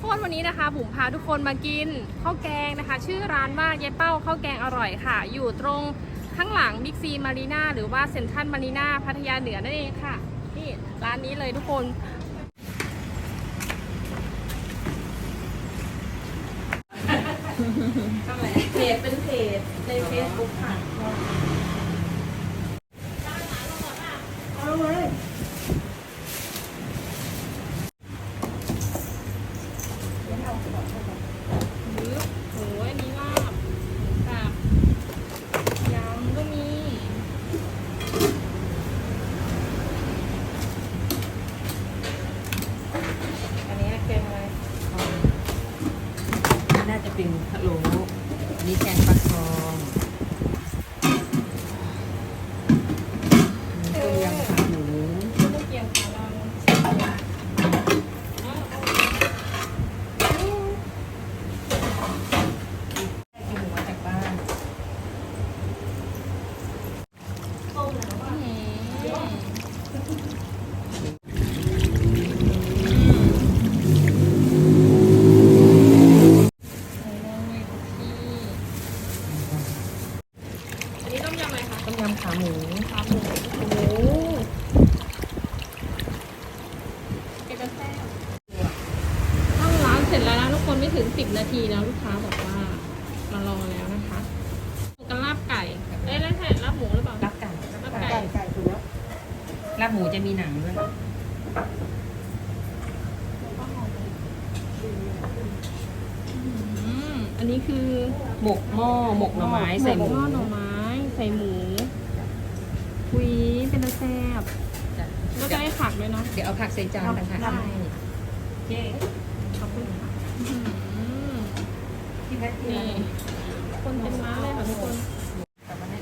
กคนวันนี้นะคะบุ๋มพาทุกคนมากินข้าวแกงนะคะ ชื่อร้านว่ายายเป้าข้าวแกงอร่อยค่ะ อยู่ตรงข้างหลังบิ๊กซีมารีนาหรือว่าเซ็นทรัลมารีนาพัทยาเหนือนั่นเองค่ะนี่ร้านนี้เลยทุกคนเพจเป็นเพจในเฟซบุ๊กค่ะ หรือโอ้ยอันนี้ลาบกับยำก็มี อันนี้แกงอะไร น่าจะเป็นพะโล้อันนี้แกงปลาทองอันนี้ต้มยำขาหมู ลูกเกียงขาลังอ้าว กินหมูมาจากบ้าน อืมอันนี้ต้มยำอะไรคะ ต้มยำขาหมู ขาหมูโอ้โหเป็นกันแซ่บเข้าร้านเสร็จแล้วนะทุกคนไม่ถึงสิบนาทีนะลูกค้าบอกว่ามารอแล้วนะคะกันลาบไก่ เอ้ยแล้วแทนลาบหมูหรือเปล่า รับไก่ ลาบไก่ ลาบหมูจะมีหนังด้วยอืมอันนี้คือหมกหม้อหมกหน่อไม้ใส่หมูกหม้อหน่อไม้ ใส่หมูคุยเป็นตะแซ่บจ้ะแล้วจะให้ผักด้วยเนาะเดี๋ยวเอาผักใส่จานต่างหากได้ให้เจ๊ขอบคุณค่ะอื้อหือที่แพทย์นี่คนเป็นม้าเลยค่ะทุกคน กลับมาให้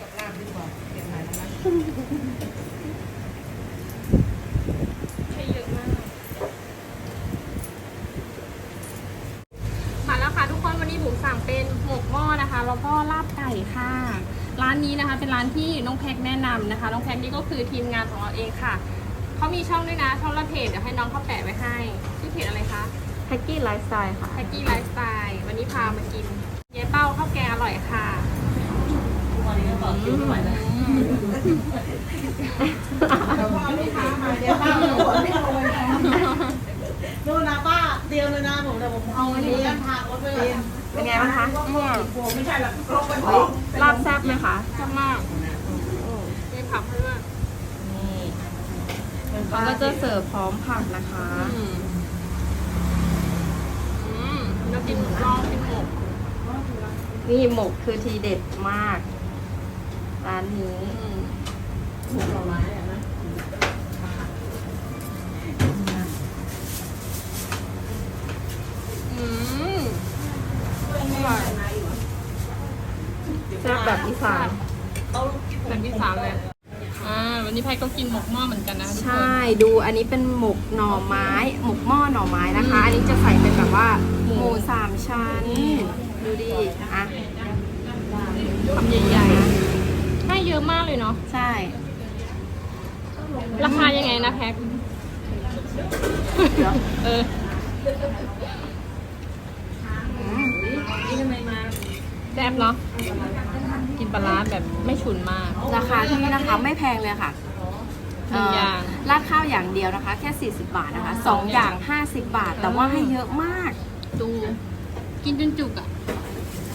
กับลาบดีกว่าเดี๋ยวหายแล้วนะ ให้เยอะมาก มาแล้วค่ะทุกคนวันนี้บุ๋มสั่งเป็นหมกหม้อนะคะ แล้วก็ลาบไก่ค่ะ ร้านนี้นะคะเป็นร้านที่น้องแพ็กแนะนำนะคะ น้องแพ็กนี่ก็คือทีมงานของเราเองค่ะเขามีช่องด้วยนะช่องละเพจเดี๋ยวให้น้องเขาแปะไว้ให้ชื่อเพจอะไรคะแพ็กกี้ไลฟ์สไตล์ค่ะแพ็กกี้ไลฟ์สไตล์วันนี้พามากินเย้เป้าข้าวแกงอร่อยค่ะวันนี้ก็ต่อคิวไม่ไหวแล้วนู่นนะป้าเตรียมเลยนะผมแต่ผมเอาอันนี้ทางรถไปเลย เป็นไงบ้างคะผมไม่ใช่หรอกลงไปขลาบแซ่บไหมคะชอบมากมีผักให้ด้วยนี่เขาก็จะเสิร์ฟพร้อมผักนะคะอืมอืมแล้วกินลองกินหมกนี่หมกคือทีเด็ดมาก ร้านนี้ อืมหมูหน่อไม้อะนะ อืมอร่อย แซ่บแบบอีสานแบบที่สามเลยอ่าวันนี้แพทก็กินหมกหม้อเหมือนกันนะทุกคน ใช่ดูอันนี้เป็นหมกหน่อไม้ หมกหม้อหน่อไม้นะคะ อันนี้จะใส่เป็นแบบว่าหมูสามชั้น ดูดิอะคำใหญ่ๆให้เยอะมากเลยเนาะ ใช่ ราคายังไงนะแพ็คเดี๋ยวเอออืมนี่ทำไมมาแซ่บเนาะ กินปลาร้าแบบไม่ฉุนมาก ราคาที่นี่นะคะไม่แพงเลยค่ะหนึ่งอย่างเราดข้าวอย่างเดียวนะคะ แค่ 40 บาทนะคะสองอย่าง 50 บาท แต่ว่าให้เยอะมาก ดู กินจนจุกอะ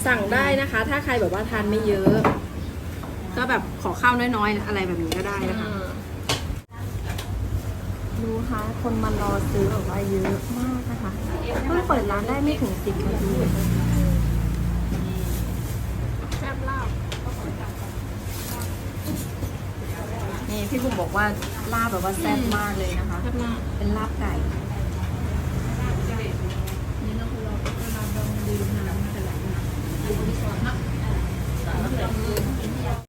สั่งได้นะคะ ถ้าใครแบบว่าทานไม่เยอะ ก็แบบขอข้าวน้อยๆ อะไรแบบนี้ก็ได้นะคะ ดูค่ะ คนมารอซื้อแบบว่าเยอะมากนะคะ เพิ่งเปิดร้านได้ไม่ถึงสิบนาที แซ่บลาบ นี่ พี่บุ๋มบอกว่าลาบแบบว่าแซ่บมากเลยนะคะแซ่บมากเป็นลาบไก่